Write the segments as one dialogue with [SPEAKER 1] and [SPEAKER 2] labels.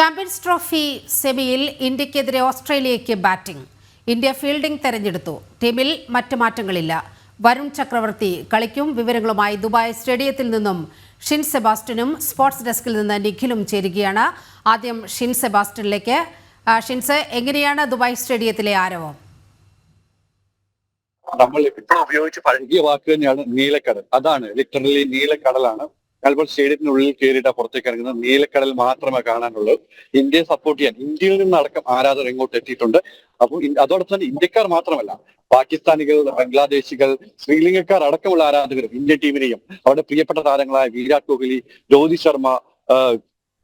[SPEAKER 1] Champions trophy സെമിയിൽ ഇന്ത്യക്കെതിരെ ഓസ്ട്രേലിയയ്ക്ക് batting. India fielding തെരഞ്ഞെടുത്തു. ടീമിൽ മറ്റു മാറ്റങ്ങളില്ല. വരുൺ ചക്രവർത്തി കളിക്കും. വിവരങ്ങളുമായി ദുബായ് സ്റ്റേഡിയത്തിൽ നിന്നും ഷിൻ സെബാസ്റ്റ്യനും സ്പോർട്സ് ഡെസ്കിൽ നിന്ന് നിഖിലും ചേരുകയാണ്. ആദ്യം ഷിൻ സെബാസ്റ്റ്യനിലേക്ക്. ആ, ഷിൻസ് എങ്ങനെയാണ് ദുബായ് സ്റ്റേഡിയത്തിലെ ആരവം?
[SPEAKER 2] നമ്മൾ ഇപ്പോൾ ഉപയോഗിച്ച് പഴകിയ വാക്ക് തന്നെയാണ് നീലക്കടൽ. അതാണ് ലിറ്ററലി നീലക്കടലാണ്. ഞാനിപ്പോൾ സ്റ്റേഡിയത്തിനുള്ളിൽ കയറിയിട്ട് പുറത്തേക്ക് ഇറങ്ങുന്നത് നീലക്കടൽ മാത്രമേ കാണാനുള്ളൂ. ഇന്ത്യയെ സപ്പോർട്ട് ചെയ്യാൻ ഇന്ത്യയിൽ നിന്നടക്കം ആരാധകർ ഇങ്ങോട്ട് എത്തിയിട്ടുണ്ട്. അപ്പോൾ അതോടൊപ്പം തന്നെ ഇന്ത്യക്കാർ മാത്രമല്ല പാകിസ്ഥാനികൾ ബംഗ്ലാദേശികൾ ശ്രീലങ്കക്കാർ അടക്കമുള്ള ആരാധകരും ഇന്ത്യൻ ടീമിനെയും അവരുടെ പ്രിയപ്പെട്ട താരങ്ങളായ വിരാട് കോഹ്ലി രോഹിത് ശർമ്മ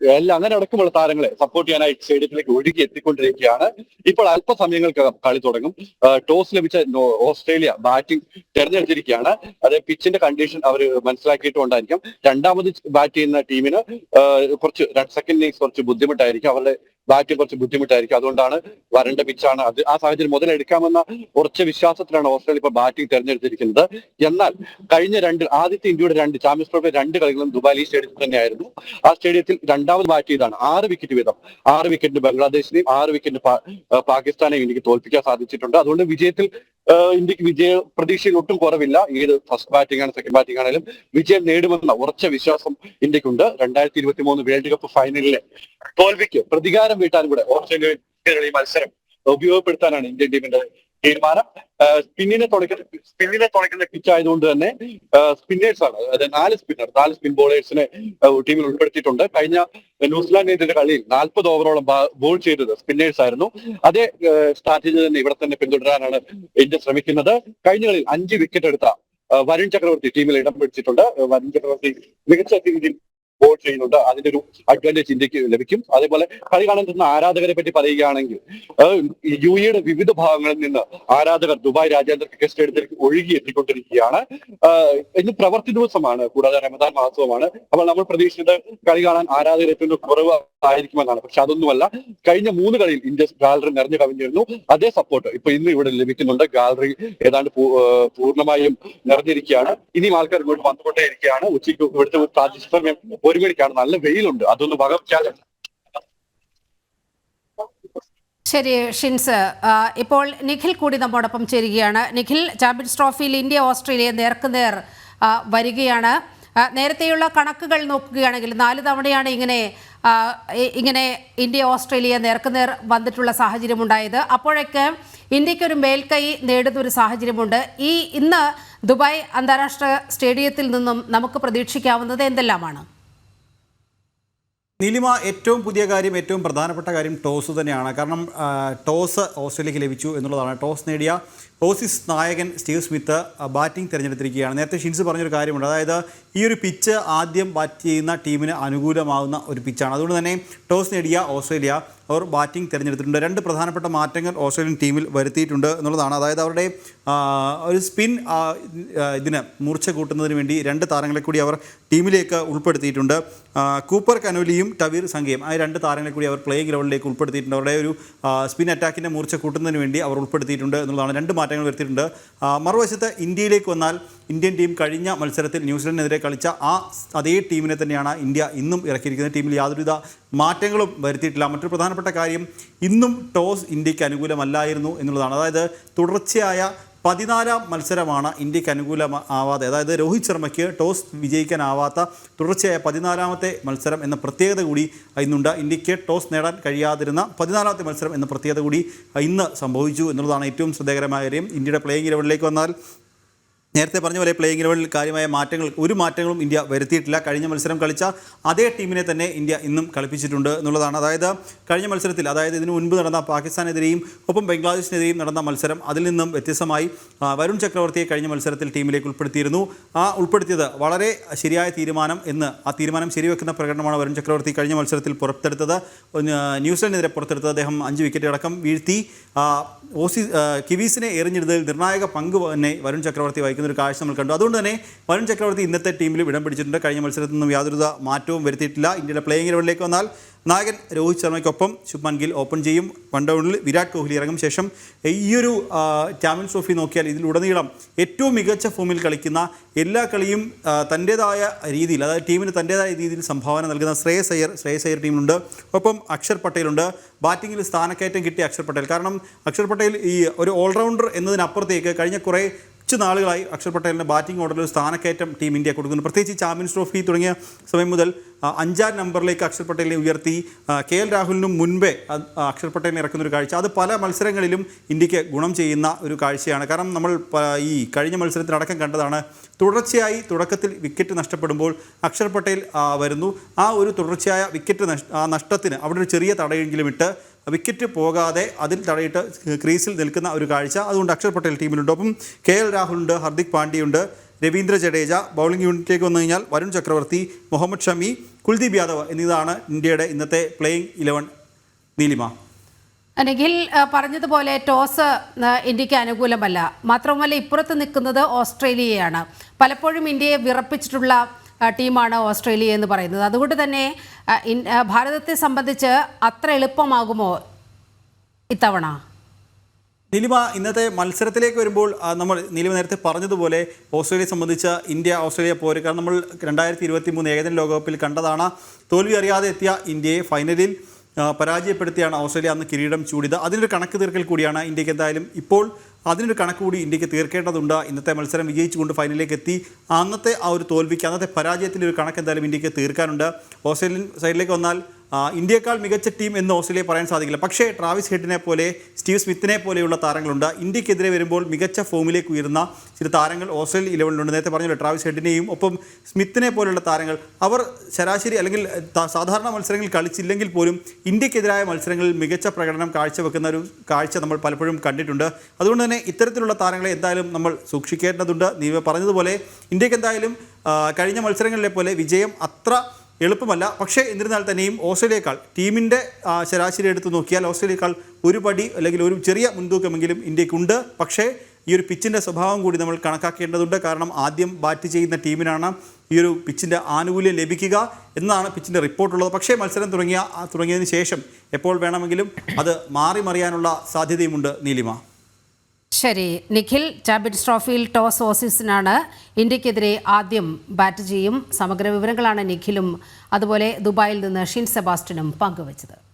[SPEAKER 2] എല്ലാം അങ്ങനെ അടക്കമുള്ള താരങ്ങളെ സപ്പോർട്ട് ചെയ്യാനായി സ്റ്റേഡിയത്തിലേക്ക് ഒഴുകി എത്തിക്കൊണ്ടിരിക്കുകയാണ്. ഇപ്പോൾ അല്പസമയങ്ങൾക്കകം കളി തുടങ്ങും. ടോസ് ലഭിച്ച ഓസ്ട്രേലിയ ബാറ്റിംഗ് തെരഞ്ഞെടുത്തിരിക്കുകയാണ്. അത് പിച്ചിന്റെ കണ്ടീഷൻ അവർ മനസ്സിലാക്കിയിട്ടുണ്ടായിരിക്കും. രണ്ടാമത് ബാറ്റ് ചെയ്യുന്ന ടീമിന് കുറച്ച് സെക്കൻഡ് ഇന്നിങ്സ് കുറച്ച് ബുദ്ധിമുട്ടായിരിക്കും. അവരുടെ ബാറ്റിംഗ് കുറച്ച് ബുദ്ധിമുട്ടായിരിക്കും. അതുകൊണ്ടാണ് വരണ്ട പിച്ചാണ് അത് ആ സാഹചര്യം മുതലെടുക്കാമെന്ന ഉറച്ച വിശ്വാസത്തിലാണ് ഓസ്ട്രേലിയ ഇപ്പോൾ ബാറ്റിംഗ് തെരഞ്ഞെടുത്തിരിക്കുന്നത്. എന്നാൽ കഴിഞ്ഞ രണ്ട് ആദ്യത്തെ ഇന്ത്യയുടെ രണ്ട് ചാമ്പ്യൻസ് ട്രോഫി രണ്ട് കളികളും ദുബായ് സ്റ്റേഡിയത്തിൽ തന്നെയായിരുന്നു. ആ സ്റ്റേഡിയത്തിൽ രണ്ടാമത് ബാറ്റ് ചെയ്താണ് ആറ് വിക്കറ്റ് വീതം. ആറ് വിക്കറ്റിന് ബംഗ്ലാദേശിനെയും ആറ് വിക്കറ്റിന് പാകിസ്ഥാനെയും ഇന്ത്യയ്ക്ക് തോൽപ്പിക്കാൻ സാധിച്ചിട്ടുണ്ട്. അതുകൊണ്ട് വിജയത്തിൽ ഇന്ത്യയ്ക്ക് വിജയ പ്രതീക്ഷയിൽ ഒട്ടും കുറവില്ല. ഏത് ഫസ്റ്റ് ബാറ്റിംഗ് ആണ് സെക്കൻഡ് ബാറ്റിംഗ് ആണെങ്കിലും വിജയം നേടുമെന്ന ഉറച്ച വിശ്വാസം ഇന്ത്യക്കുണ്ട്. രണ്ടായിരത്തി ഇരുപത്തി മൂന്ന് വേൾഡ് കപ്പ് ഫൈനലിലെ തോൽവിക്ക് പ്രതികാരം വീട്ടാനും കൂടെ ഓസ്ട്രേലിയ മത്സരം ഉപയോഗപ്പെടുത്താനാണ് ഇന്ത്യൻ ടീമിന്റെ തീരുമാനം. സ്പിന്നിനെ തുണയ്ക്കുന്ന സ്പിന്നിനെ തുണയ്ക്കുന്ന പിച്ച് ആയതുകൊണ്ട് തന്നെ സ്പിന്നേഴ്സ് ആണ് അതായത് നാല് സ്പിന്നർ നാല് സ്പിൻ ബോളേഴ്സിനെ ടീമിൽ ഉൾപ്പെടുത്തിയിട്ടുണ്ട്. കഴിഞ്ഞ ന്യൂസിലാൻഡിന്റെ കളിയിൽ നാൽപ്പത് ഓവറോളം ബോൾ ചെയ്തത് സ്പിന്നേഴ്സ് ആയിരുന്നു. അതേ സ്ട്രാറ്റജി തന്നെ ഇവിടെ തന്നെ പിന്തുടരാനാണ് ഇന്ത്യ ശ്രമിക്കുന്നത്. കഴിഞ്ഞ കളിയിൽ അഞ്ച് വിക്കറ്റ് എടുത്ത വരുൺ ചക്രവർത്തി ടീമിൽ ഇടം പിടിച്ചിട്ടുണ്ട്. വരുൺ ചക്രവർത്തി മികച്ച രീതിയിൽ ബോൾ ചെയ്യുന്നുണ്ട്. അതിന്റെ ഒരു അഡ്വാന്റേജ് ഇന്ത്യയ്ക്ക് ലഭിക്കും. അതേപോലെ കളി കാണാൻ എത്തുന്ന ആരാധകരെ പറ്റി പറയുകയാണെങ്കിൽ യു എയുടെ വിവിധ ഭാഗങ്ങളിൽ നിന്ന് ആരാധകർ ദുബായ് രാജ്യാന്തര ക്രിക്കറ്റ് സ്റ്റേഡിയത്തിലേക്ക് ഒഴുകി എത്തിക്കൊണ്ടിരിക്കുകയാണ്. ഇന്ന് പ്രവർത്തി ദിവസമാണ് കൂടാതെ റമദാൻ മാസവുമാണ്. അപ്പോൾ നമ്മൾ പ്രതീക്ഷിച്ചത് കളി കാണാൻ ആരാധകർ എത്തുന്ന കുറവ് ആയിരിക്കുമെന്നാണ്. പക്ഷെ അതൊന്നുമല്ല. കഴിഞ്ഞ മൂന്ന് കളിയിൽ ഇന്ത്യ ഗാലറി നിറഞ്ഞു കവിഞ്ഞിരുന്നു. അതേ സപ്പോർട്ട് ഇപ്പൊ ഇന്ന് ഇവിടെ ലഭിക്കുന്നുണ്ട്. ഗാലറി ഏതാണ്ട് പൂർണമായും നിറഞ്ഞിരിക്കുകയാണ്. ഇനിയും ആൾക്കാർ ഇങ്ങോട്ട് വന്നുകൊണ്ടേ ഇരിക്കുകയാണ് ഉച്ചയ്ക്ക് ഇവിടുത്തെ പ്രാദേശിക ഒരു മണിക്കാണ് നല്ല വെയിലുണ്ട്. അതൊന്ന് വകവയ്ക്കാതെ
[SPEAKER 1] ശരി ഷിൻസ്. ഇപ്പോൾ നിഖിൽ കൂടി നമ്മോടൊപ്പം ചേരുകയാണ്. നിഖിൽ ചാമ്പ്യൻസ് ട്രോഫിയിൽ ഇന്ത്യ ഓസ്ട്രേലിയ നേർക്കുനേർ വരികയാണ്. നേരത്തെയുള്ള കണക്കുകൾ നോക്കുകയാണെങ്കിൽ നാല് തവണയാണ് ഇങ്ങനെ ഇങ്ങനെ ഇന്ത്യ ഓസ്ട്രേലിയ നേർക്കുനേർ വന്നിട്ടുള്ള സാഹചര്യം ഉണ്ടായത് അപ്പോഴൊക്കെ ഇന്ത്യക്കൊരു മേൽക്കൈ നേടുന്ന ഒരു സാഹചര്യമുണ്ട്. ഈ ഇന്ന് ദുബായ് അന്താരാഷ്ട്ര സ്റ്റേഡിയത്തിൽ നിന്നും നമുക്ക് പ്രതീക്ഷിക്കാവുന്നത് എന്തെല്ലാമാണ്?
[SPEAKER 3] നീലിമ ഏറ്റവും പുതിയ കാര്യം ഏറ്റവും പ്രധാനപ്പെട്ട കാര്യം ടോസ് തന്നെയാണ്. കാരണം ടോസ് ഓസ്ട്രേലിയക്ക് ലഭിച്ചു എന്നുള്ളതാണ്. ടോസ് നേടിയ ഓസീസ് നായകൻ സ്റ്റീവ് സ്മിത്ത് ബാറ്റിംഗ് തിരഞ്ഞെടുത്തിരിക്കുകയാണ്. നേരത്തെ ഷിൻസ് പറഞ്ഞൊരു കാര്യമുണ്ട്. അതായത് ഈ ഒരു പിച്ച് ആദ്യം ബാറ്റ് ചെയ്യുന്ന ടീമിന് അനുകൂലമാകുന്ന ഒരു പിച്ചാണ്. അതുകൊണ്ട് തന്നെ ടോസ് നേടിയ ഓസ്ട്രേലിയ അവർ ബാറ്റിംഗ് തിരഞ്ഞെടുത്തിട്ടുണ്ട്. രണ്ട് പ്രധാനപ്പെട്ട മാറ്റങ്ങൾ ഓസ്ട്രേലിയൻ ടീമിൽ വരുത്തിയിട്ടുണ്ട് എന്നുള്ളതാണ്. അതായത് അവരുടെ ഒരു സ്പിൻ ഇതിന് മൂർച്ച കൂട്ടുന്നതിന് വേണ്ടി രണ്ട് താരങ്ങളെ കൂടി അവർ ടീമിലേക്ക് ഉൾപ്പെടുത്തിയിട്ടുണ്ട്. കൂപ്പർ കനോലിയും ടവീർ സംഖ്യയും ആ രണ്ട് താരങ്ങളെ കൂടി അവർ പ്ലേയിങ് ഗ്രൗണ്ടിലേക്ക് ഉൾപ്പെടുത്തിയിട്ടുണ്ട്. അവരുടെ ഒരു സ്പിൻ അറ്റാക്കിന്റെ മൂർച്ച കൂട്ടുന്നതിന് വേണ്ടി അവർ ഉൾപ്പെടുത്തിയിട്ടുണ്ട് എന്നുള്ളതാണ് രണ്ട് മാറ്റങ്ങൾ വരുത്തിയിട്ടുണ്ട്. മറുവശത്ത് ഇന്ത്യയിലേക്ക് വന്നാൽ ഇന്ത്യൻ ടീം കഴിഞ്ഞ മത്സരത്തിൽ ന്യൂസിലൻഡിനെതിരെ കളിച്ച ആ അതേ ടീമിനെ തന്നെയാണ് ഇന്ത്യ ഇന്നും ഇറക്കിയിരിക്കുന്നത്. ടീമിൽ യാതൊരുവിധ മാറ്റങ്ങളും വരുത്തിയിട്ടില്ല. മറ്റൊരു പ്രധാനപ്പെട്ട കാര്യം ഇന്നും ടോസ് ഇന്ത്യയ്ക്ക് അനുകൂലമല്ലായിരുന്നു എന്നുള്ളതാണ്. അതായത് തുടർച്ചയായ പതിനാലാം മത്സരമാണ് ഇന്ത്യയ്ക്ക് അനുകൂലമാവാതെ അതായത് രോഹിത് ശർമ്മയ്ക്ക് ടോസ് വിജയിക്കാനാവാത്ത തുടർച്ചയായ പതിനാലാമത്തെ മത്സരം എന്ന പ്രത്യേകത കൂടി ഇന്നുണ്ട്. ഇന്ത്യയ്ക്ക് ടോസ് നേടാൻ കഴിയാതിരുന്ന പതിനാലാമത്തെ മത്സരം എന്ന പ്രത്യേകത കൂടി ഇന്ന് സംഭവിച്ചു എന്നുള്ളതാണ് ഏറ്റവും ശ്രദ്ധേയകരമായ കാര്യം. ഇന്ത്യയുടെ പ്ലേയിങ് ഇലവനിലേക്ക് വന്നാൽ നേരത്തെ പറഞ്ഞ പോലെ പ്ലേയിങ് ലെവലിൽ കാര്യമായ മാറ്റങ്ങൾ ഒരു മാറ്റങ്ങളും ഇന്ത്യ വരുത്തിയിട്ടില്ല. കഴിഞ്ഞ മത്സരം കളിച്ച അതേ ടീമിനെ തന്നെ ഇന്ത്യ ഇന്നും കളിപ്പിച്ചിട്ടുണ്ട് എന്നുള്ളതാണ്. അതായത് കഴിഞ്ഞ മത്സരത്തിൽ അതായത് ഇതിനു മുൻപ് നടന്ന പാകിസ്ഥാനെതിരെയും ഒപ്പം ബംഗ്ലാദേശിനെതിരെയും നടന്ന മത്സരം അതിൽ നിന്നും വ്യത്യസ്തമായി വരുൺ ചക്രവർത്തിയെ കഴിഞ്ഞ മത്സരത്തിൽ ടീമിലേക്ക് ഉൾപ്പെടുത്തിയിരുന്നു. ആ ഉൾപ്പെടുത്തിയത് വളരെ ശരിയായ തീരുമാനം എന്ന് ആ തീരുമാനം ശരിവെക്കുന്ന പ്രകടനമാണ് വരുൺ ചക്രവർത്തി കഴിഞ്ഞ മത്സരത്തിൽ പുറത്തെടുത്തത്. ന്യൂസിലൻഡിനെതിരെ പുറത്തെടുത്തത് അദ്ദേഹം അഞ്ച് വിക്കറ്റ് അടക്കം വീഴ്ത്തി. ഓസി കിവീസിനെ എറിഞ്ഞിടുന്നതിൽ നിർണായക പങ്ക് തന്നെ വരുൺ ചക്രവർത്തി വഹിക്കുന്ന ഒരു കാഴ്ച നമ്മൾ കണ്ടു. അതുകൊണ്ട് തന്നെ വരുൺ ചക്രവർത്തി ഇന്നത്തെ ടീമിൽ ഇടം പിടിച്ചിട്ടുണ്ട്. കഴിഞ്ഞ മത്സരത്തിൽ നിന്നും യാതൊരു മാറ്റവും വരുത്തിയിട്ടില്ല. ഇന്ത്യയുടെ പ്ലേയിങ് ലെവലിലേക്ക് വന്നാൽ നായകൻ രോഹിത് ശർമ്മയ്ക്കൊപ്പം ശുഭ്മാൻ ഗിൽ ഓപ്പൺ ചെയ്യും. വൺ ഡൗണിൽ വിരാട് കോഹ്ലി ഇറങ്ങും. ശേഷം ഈയൊരു ചാമ്പ്യൻസ് ട്രോഫി നോക്കിയാൽ ഇതിലുടനീളം ഏറ്റവും മികച്ച ഫോമിൽ കളിക്കുന്ന എല്ലാ കളിയും തന്റേതായ രീതിയിൽ അതായത് ടീമിന് തന്റേതായ രീതിയിൽ സംഭാവന നൽകുന്ന ശ്രേയസ് അയ്യർ ശ്രേയസ് അയ്യർ ടീമിലുണ്ട് ഒപ്പം അക്ഷർ പട്ടേലുണ്ട് ബാറ്റിങ്ങിൽ സ്ഥാനക്കയറ്റം കിട്ടിയ അക്ഷർ പട്ടേൽ. കാരണം അക്ഷർ പട്ടേൽ ഈ ഒരു ഓൾറൗണ്ടർ എന്നതിനപ്പുറത്തേക്ക് കഴിഞ്ഞ കുറേ കുറച്ച് നാളുകളായി അക്ഷർ പട്ടേലിന്റെ ബാറ്റിംഗ് ഓർഡറിൽ ഒരു സ്ഥാനക്കയറ്റം ടീം ഇന്ത്യ കൊടുക്കുന്നു. പ്രത്യേകിച്ച് ചാമ്പ്യൻസ് ട്രോഫി തുടങ്ങിയ സമയം മുതൽ അഞ്ചാം നമ്പറിലേക്ക് അക്ഷർ പട്ടേലിനെ ഉയർത്തി കെ എൽ രാഹുലിനും മുൻപേ അക്ഷർ പട്ടേലിനെ ഇറക്കുന്ന ഒരു കാഴ്ച. അത് പല മത്സരങ്ങളിലും ഇന്ത്യയ്ക്ക് ഗുണം ചെയ്യുന്ന ഒരു കാഴ്ചയാണ്. കാരണം നമ്മൾ ഈ കഴിഞ്ഞ മത്സരത്തിനടക്കം കണ്ടതാണ് തുടർച്ചയായി തുടക്കത്തിൽ വിക്കറ്റ് നഷ്ടപ്പെടുമ്പോൾ അക്ഷർ പട്ടേൽ വരുന്നു. ആ ഒരു തുടർച്ചയായ വിക്കറ്റ് നഷ്ട നഷ്ടത്തിന് അവിടെ ഒരു ചെറിയ തടയെങ്കിലും ഇട്ട് വിക്കറ്റ് പോകാതെ അതിൽ തടയിട്ട് ക്രീസിൽ നിൽക്കുന്ന ഒരു കാഴ്ച. അതുകൊണ്ട് അക്ഷർ പട്ടേൽ ടീമിലുണ്ട്. ഒപ്പം കെ എൽ രാഹുലുണ്ട് ഹർദിക് പാണ്ഡ്യയുണ്ട് രവീന്ദ്ര ജഡേജ ബൗളിംഗ് യൂണിറ്റിലേക്ക് വന്നു കഴിഞ്ഞാൽ വരുൺ ചക്രവർത്തി മുഹമ്മദ് ഷമി കുൽദീപ് യാദവ് എന്നിതാണ് ഇന്ത്യയുടെ ഇന്നത്തെ പ്ലേയിങ് ഇലവൻ നീലിമ.
[SPEAKER 1] അല്ലെങ്കിൽ പറഞ്ഞതുപോലെ ടോസ് ഇന്ത്യയ്ക്ക് അനുകൂലമല്ല. മാത്രവുമല്ല ഇപ്പുറത്ത് നിൽക്കുന്നത് ഓസ്ട്രേലിയയാണ്. പലപ്പോഴും ഇന്ത്യയെ വിറപ്പിച്ചിട്ടുള്ള ടീമാണ് ഓസ്ട്രേലിയ എന്ന് പറയുന്നത്. അതുകൊണ്ട് തന്നെ ഭാരതത്തെ സംബന്ധിച്ച് അത്ര എളുപ്പമാകുമോ ഇത്തവണ?
[SPEAKER 3] നിലിമ ഇന്നത്തെ മത്സരത്തിലേക്ക് വരുമ്പോൾ നമ്മൾ നിലിമ നേരത്തെ പറഞ്ഞതുപോലെ ഓസ്ട്രേലിയയെ സംബന്ധിച്ച ഇന്ത്യ ഓസ്ട്രേലിയ പോര്. കാരണം നമ്മൾ രണ്ടായിരത്തി ഇരുപത്തി മൂന്ന് ഏകദിന ലോകകപ്പിൽ കണ്ടതാണ്. തോൽവി അറിയാതെ എത്തിയ ഇന്ത്യയെ ഫൈനലിൽ പരാജയപ്പെടുത്തിയാണ് ഓസ്ട്രേലിയ അന്ന് കിരീടം ചൂടിയത്. അതിനൊരു കണക്ക് തീർക്കൽ കൂടിയാണ് ഇന്ത്യയ്ക്ക് എന്തായാലും ഇപ്പോൾ അതിനൊരു കണക്ക് കൂടി ഇന്ത്യയ്ക്ക് തീർക്കേണ്ടതുണ്ട്. ഇന്നത്തെ മത്സരം വിജയിച്ചുകൊണ്ട് ഫൈനലിലേക്ക് എത്തി അന്നത്തെ ആ ഒരു തോൽവിക്ക് അന്നത്തെ പരാജയത്തിന്റെ ഒരു കണക്ക് എന്തായാലും ഇന്ത്യയ്ക്ക് തീർക്കാനുണ്ട്. ഓസ്ട്രേലിയൻ സൈഡിലേക്ക് വന്നാൽ ഇന്ത്യയേക്കാൾ മികച്ച ടീം എന്ന് ഓസ്ട്രേലിയ പറയാൻ സാധിക്കില്ല. പക്ഷേ ട്രാവിസ് ഹെഡിനെ പോലെ സ്റ്റീവ് സ്മിത്തിനെ പോലെയുള്ള താരങ്ങളുണ്ട്. ഇന്ത്യക്കെതിരെ വരുമ്പോൾ മികച്ച ഫോമിലേക്ക് ഉയരുന്ന ചില താരങ്ങൾ ഓസ്ട്രേലിയ ഇലവനിലുണ്ട്. നേരത്തെ പറഞ്ഞല്ലോ ട്രാവിസ് ഹെഡിനെയും ഒപ്പം സ്മിത്തിനെ പോലെയുള്ള താരങ്ങൾ. അവർ ശരാശരി അല്ലെങ്കിൽ സാധാരണ മത്സരങ്ങളിൽ കളിച്ചില്ലെങ്കിൽ പോലും ഇന്ത്യക്കെതിരായ മത്സരങ്ങളിൽ മികച്ച പ്രകടനം കാഴ്ചവെക്കുന്ന ഒരു കാഴ്ച നമ്മൾ പലപ്പോഴും കണ്ടിട്ടുണ്ട്. അതുകൊണ്ട് തന്നെ ഇത്തരത്തിലുള്ള താരങ്ങളെ എന്തായാലും നമ്മൾ സൂക്ഷിക്കേണ്ടതുണ്ട്. നീ പറഞ്ഞതുപോലെ ഇന്ത്യയ്ക്ക് എന്തായാലും കഴിഞ്ഞ മത്സരങ്ങളിലെ പോലെ വിജയം അത്ര എളുപ്പമല്ല. പക്ഷേ എന്നിരുന്നാൽ തന്നെയും ഓസ്ട്രേലിയേക്കാൾ ടീമിന്റെ ശരാശരി എടുത്ത് നോക്കിയാൽ ഓസ്ട്രേലിയേക്കാൾ ഒരു പടി അല്ലെങ്കിൽ ഒരു ചെറിയ മുൻതൂക്കമെങ്കിലും ഇന്ത്യക്കുണ്ട് പക്ഷേ ഈ ഒരു പിച്ചിന്റെ സ്വഭാവം കൂടി നമ്മൾ കണക്കാക്കേണ്ടതുണ്ട്. കാരണം ആദ്യം ബാറ്റ് ചെയ്യുന്ന ടീമിനാണ് ഈ ഒരു പിച്ചിന്റെ ആനുകൂല്യം ലഭിക്കുക എന്നാണ് പിച്ചിന്റെ റിപ്പോർട്ടുള്ളത്. പക്ഷേ മത്സരം തുടങ്ങിയ തുടങ്ങിയതിന് ശേഷം എപ്പോൾ വേണമെങ്കിലും അത് മാറി മറിയാനുള്ള സാധ്യതയുമുണ്ട് നീലിമ.
[SPEAKER 1] ശരി നിഖിൽ ചാമ്പ്യൻസ് ട്രോഫിയിൽ ടോസ് ഓസീസിനാണ് ഇന്ത്യക്കെതിരെ ആദ്യം ബാറ്റ് ചെയ്യും. സമഗ്ര വിവരങ്ങളാണ് നിഖിലും. അതുപോലെ ദുബായിൽ നിന്ന് ഷിൻ സെബാസ്റ്റ്യനും പങ്കുവച്ചത്.